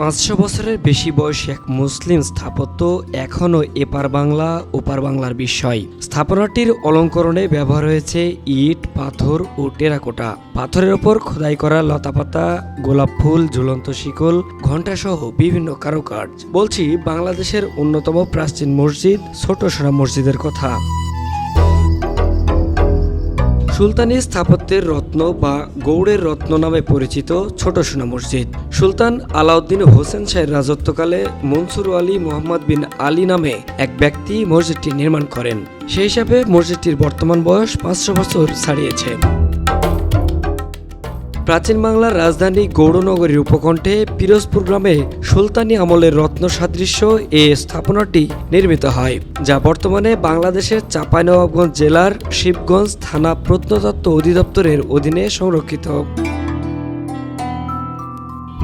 পাঁচশো বছরের বেশি বয়সী এক মুসলিম স্থাপত্য এখনও এপার বাংলা, ওপার বাংলার বিস্ময় স্থাপনাটির অলঙ্করণে ব্যবহার হয়েছে ইট, পাথর ও টেরাকোটা। পাথরের ওপর খোদাই করা লতাপাতা, গোলাপ ফুল, ঝুলন্ত শিকল, ঘণ্টাসহ বিভিন্ন কারুকার্য। বলছি, বাংলাদেশের অন্যতম প্রাচীন মসজিদ ছোট সোনা মসজিদের কথা। সুলতানি স্থাপত্যের রত্ন বা গৌড়ের রত্ন নামে পরিচিত ছোট সোনা মসজিদ। সুলতান আলাউদ্দিন হোসেন শাহের রাজত্বকালে মনসুর আলী মোহাম্মদ বিন আলী নামে এক ব্যক্তি মসজিদটি নির্মাণ করেন। সেই হিসাবে মসজিদটির বর্তমান বয়স পাঁচশো বছর ছাড়িয়েছে। প্রাচীন বাংলার রাজধানী গৌড়নগরীর উপকণ্ঠে পিরোজপুর গ্রামে সুলতানি আমলের রত্ন সাদৃশ্য এ স্থাপনাটি নির্মিত হয়, যা বর্তমানে বাংলাদেশের চাঁপাইনবাবগঞ্জ জেলার শিবগঞ্জ থানা প্রত্নতত্ত্ব অধিদপ্তরের অধীনে সংরক্ষিত।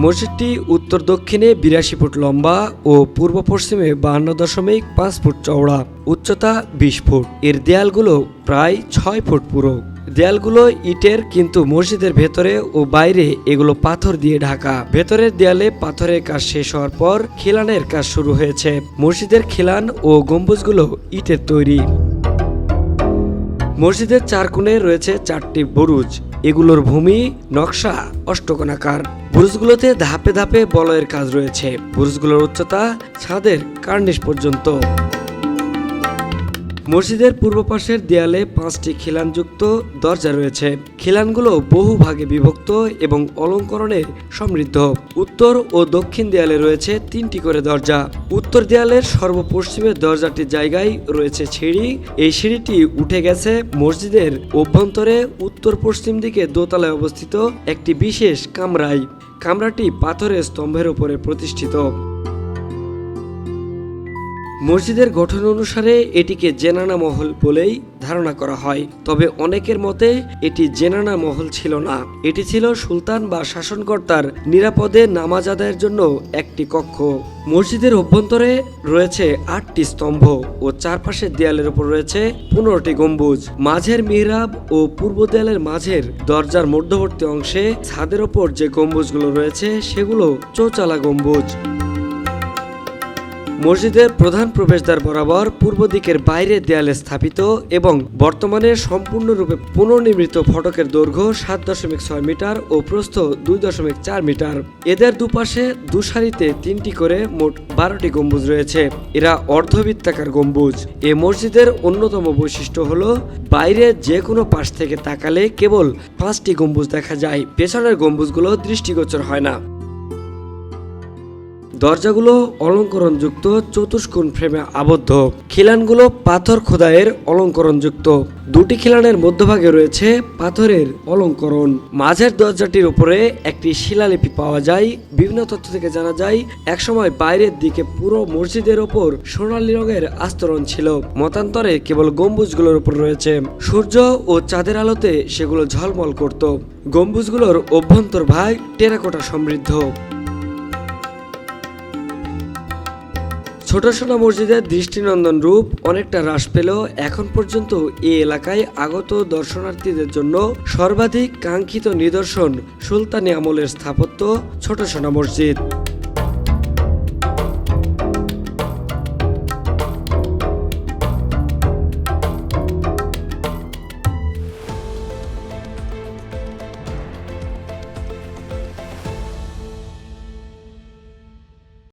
মসজিদটি উত্তর দক্ষিণে বিরাশি ফুট লম্বা ও পূর্ব পশ্চিমে বাহান্ন দশমিক পাঁচ ফুট চওড়া, উচ্চতা বিশ ফুট। এর দেয়ালগুলো প্রায় ছয় ফুট পুরো। দেয়ালগুলো ইটের, কিন্তু মসজিদের ভেতরে ও বাইরে এগুলো পাথর দিয়ে ঢাকা। ভেতরের দেয়ালে পাথরের কাজ শেষ হওয়ার পর খিলানের কাজ শুরু হয়েছে। মসজিদের খিলান ও গম্বুজগুলো ইটের তৈরি। মসজিদের চার কোণে রয়েছে চারটি বুরুজ। এগুলোর ভূমি, নকশা, অষ্টকোণাকার। বুরুজগুলোতে ধাপে ধাপে বলয়ের কাজ রয়েছে। বুরুজগুলোর উচ্চতা ছাদের কার্নিশ পর্যন্ত। মসজিদের পূর্ব পাশের দেয়ালে পাঁচটি খিলানযুক্ত দরজা রয়েছে। খিলানগুলো বহু ভাগে বিভক্ত এবং অলঙ্করণে সমৃদ্ধ। উত্তর ও দক্ষিণ দেয়ালে রয়েছে তিনটি করে দরজা। উত্তর দেয়ালের সর্বপশ্চিমের দরজাটির জায়গায় রয়েছে সিঁড়ি। এই সিঁড়িটি উঠে গেছে মসজিদের অভ্যন্তরে উত্তর পশ্চিম দিকে দোতলায় অবস্থিত একটি বিশেষ কামরায়। কামরাটি পাথরের স্তম্ভের উপরে প্রতিষ্ঠিত। মসজিদের গঠন অনুসারে এটিকে জেনানা মহল বলেই ধারণা করা হয়। তবে অনেকের মতে, এটি জেনানা মহল ছিল না। এটি ছিল সুলতান বা শাসনকর্তার নিরাপদে নামাজ আদায়ের জন্য একটি কক্ষ। মসজিদের অভ্যন্তরে রয়েছে আটটি স্তম্ভ ও চারপাশের দেয়ালের উপর রয়েছে পনেরোটি গম্বুজ। মাঝের মিহরাব ও পূর্ব দেয়ালের মাঝের দরজার মধ্যবর্তী অংশে ছাদের ওপর যে গম্বুজগুলো রয়েছে, সেগুলো চৌচালা গম্বুজ। মসজিদের প্রধান প্রবেশদ্বার বরাবর পূর্ব দিকের বাইরের দেয়ালে স্থাপিত এবং বর্তমানে সম্পূর্ণরূপে পুনর্নির্মিত ফটকের দৈর্ঘ্য সাত দশমিক ছয় মিটার ও প্রস্থ দুই দশমিক চার মিটার। এদের দুপাশে দুসারিতে তিনটি করে মোট বারোটি গম্বুজ রয়েছে। এরা অর্ধবৃত্তাকার গম্বুজ। এ মসজিদের অন্যতম বৈশিষ্ট্য হল, বাইরে যে কোনো পাশ থেকে তাকালে কেবল পাঁচটি গম্বুজ দেখা যায়। পেছনের গম্বুজগুলো দৃষ্টিগোচর হয় না। দরজাগুলো অলঙ্করণযুক্ত চতুষ্কোণ ফ্রেমে আবদ্ধ। খিলানগুলো পাথর খোদাইয়ের অলঙ্করণযুক্ত। দুটি খিলানের মধ্যভাগে রয়েছে পাথরের অলঙ্করণ। মাঝের দরজাটির উপরে একটি শিলালিপি পাওয়া যায়। বিভিন্ন তথ্য থেকে জানা যায়, একসময় বাইরের দিকে পুরো মসজিদের ওপর সোনালী রঙের আস্তরণ ছিল। মতান্তরে কেবল গম্বুজগুলোর উপর রয়েছে। সূর্য ও চাঁদের আলোতে সেগুলো ঝলমল করত। গম্বুজগুলোর অভ্যন্তর ভাগ টেরাকোটা সমৃদ্ধ। ছোট সোনা মসজিদের দৃষ্টিনন্দন রূপ অনেকটা হ্রাস পেলেও এখন পর্যন্ত এ এলাকায় আগত দর্শনার্থীদের জন্য সর্বাধিক কাঙ্ক্ষিত নিদর্শন সুলতানি আমলের স্থাপত্য ছোট সোনা মসজিদ।